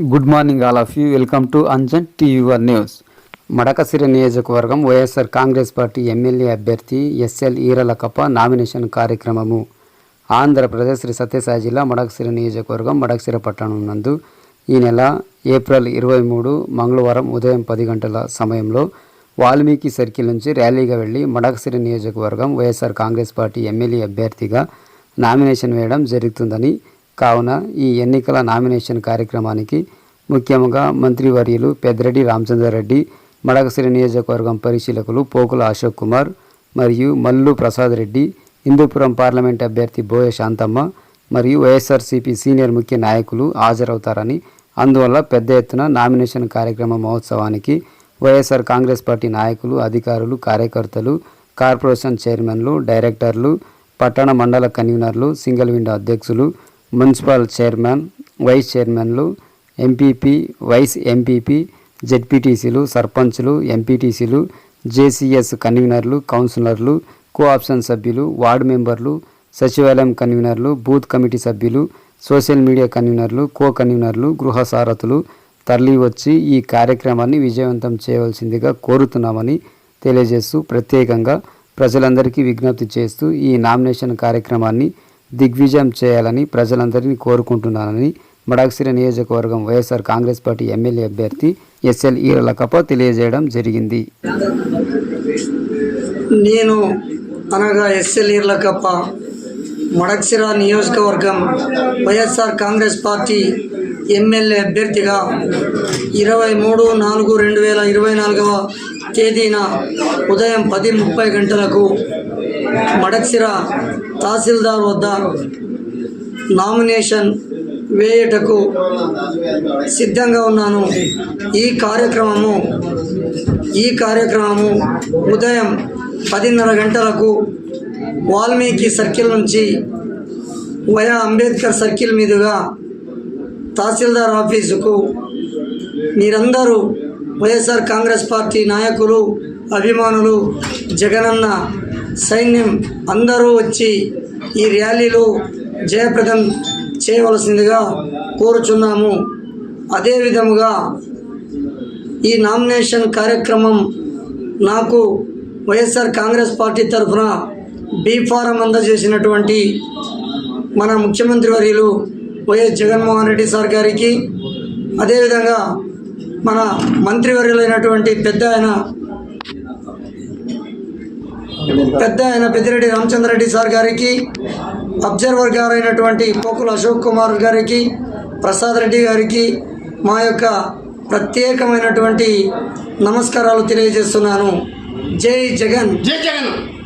Good morning all of you welcome to Anjan TVR news Madakasira నియోజకవర్గం YSR Congress party MLA అభ్యర్థి SL ఈరలకప్ప nomination కార్యక్రమము. ఆంధ్రప్రదేశ్ శ్రీ సత్యసాయి జిల్లా మడకసిరి నియోజకవర్గం మడకసిరి పట్టణం నందు ఈ నెల ఏప్రిల్ ఇరవై మూడు మంగళవారం ఉదయం పది గంటల సమయంలో వాల్మీకి సర్కిల్ నుంచి ర్యాలీగా వెళ్ళి మడకసిరి నియోజకవర్గం Y S R Congress party M L A అభ్యర్థిగా నామినేషన్ వేయడం జరుగుతుందని కావున ఈ ఎన్నికల నామినేషన్ కార్యక్రమానికి ముఖ్యంగా మంత్రివర్యులు పెద్దిరెడ్డి రామచంద్రారెడ్డి మడకసిరి నియోజకవర్గం పరిశీలకులు పోకుల అశోక్ కుమార్ మరియు మల్లు ప్రసాద్ రెడ్డి హిందూపురం పార్లమెంట్ అభ్యర్థి బోయ శాంతమ్మ మరియు వైఎస్ఆర్సీపీ సీనియర్ ముఖ్య నాయకులు హాజరవుతారని అందువల్ల పెద్ద ఎత్తున నామినేషన్ కార్యక్రమ మహోత్సవానికి వైఎస్ఆర్ కాంగ్రెస్ పార్టీ నాయకులు అధికారులు కార్యకర్తలు కార్పొరేషన్ చైర్మన్లు డైరెక్టర్లు పట్టణ మండల కన్వీనర్లు సింగిల్ విండో అధ్యక్షులు మున్సిపల్ చైర్మన్ వైస్ చైర్మన్లు M P P vice M P P జెడ్పీటీసీలు సర్పంచ్లు ఎంపీటీసీలు జేసీఎస్ కన్వీనర్లు కౌన్సిలర్లు కోఆప్షన్ సభ్యులు వార్డు మెంబర్లు సచివాలయం కన్వీనర్లు బూత్ కమిటీ సభ్యులు సోషల్ మీడియా కన్వీనర్లు కో కన్వీనర్లు గృహ సారథులు తరలి వచ్చి ఈ కార్యక్రమాన్ని విజయవంతం చేయవలసిందిగా కోరుతున్నామని తెలియజేస్తూ ప్రత్యేకంగా ప్రజలందరికీ విజ్ఞప్తి చేస్తూ ఈ నామినేషన్ కార్యక్రమాన్ని దిగ్విజయం చేయాలని ప్రజలందరినీ కోరుకుంటున్నానని మడాక్సిరి నియోజకవర్గం Y S R Congress party M L A అభ్యర్థి ఎస్ఎల్ ఈరలకప తెలియజేయడం జరిగింది. నేను అనగా ఎస్ఎల్ ఈర్లకప్ప మడక్సిర నియోజకవర్గం వైఎస్ఆర్ కాంగ్రెస్ పార్టీ ఎమ్మెల్యే అభ్యర్థిగా ఇరవై మూడు నాలుగు రెండు వేల ఇరవై నాలుగవ తేదీన ఉదయం పది ముప్పై గంటలకు మడక్సిర తహసీల్దార్ వద్ద నామినేషన్ వేయుటకు సిద్ధంగా ఉన్నాను. ఈ కార్యక్రమము ఈ కార్యక్రమము ఉదయం పదిన్నర గంటలకు వాల్మీకి సర్కిల్ నుంచి వయా అంబేద్కర్ సర్కిల్ మీదుగా తహసీల్దార్ ఆఫీసుకు మీరందరూ వైఎస్ఆర్ కాంగ్రెస్ పార్టీ నాయకులు అభిమానులు జగనన్న సైన్యం అందరూ వచ్చి ఈ ర్యాలీలో జయప్రదం చేయవలసిందిగా కోరుచున్నాము. అదేవిధముగా ఈ నామినేషన్ కార్యక్రమం నాకు Y S R Congress party తరఫున బీ ఫారం అందజేసినటువంటి మన ముఖ్యమంత్రి వర్యులు వైఎస్ జగన్మోహన్ రెడ్డి సార్ గారికి అదేవిధంగా మన మంత్రివర్యులైనటువంటి పెద్ద ఆయన పెద్ద ఆయన పెద్దిరెడ్డి రామచంద్రరెడ్డి సార్ గారికి అబ్జర్వర్ గారైనటువంటి పోకుల అశోక్ కుమార్ గారికి ప్రసాద్ రెడ్డి గారికి మా యొక్క ప్రత్యేకమైనటువంటి నమస్కారాలు తెలియజేస్తున్నాను. జై జగన్. జై జగన్.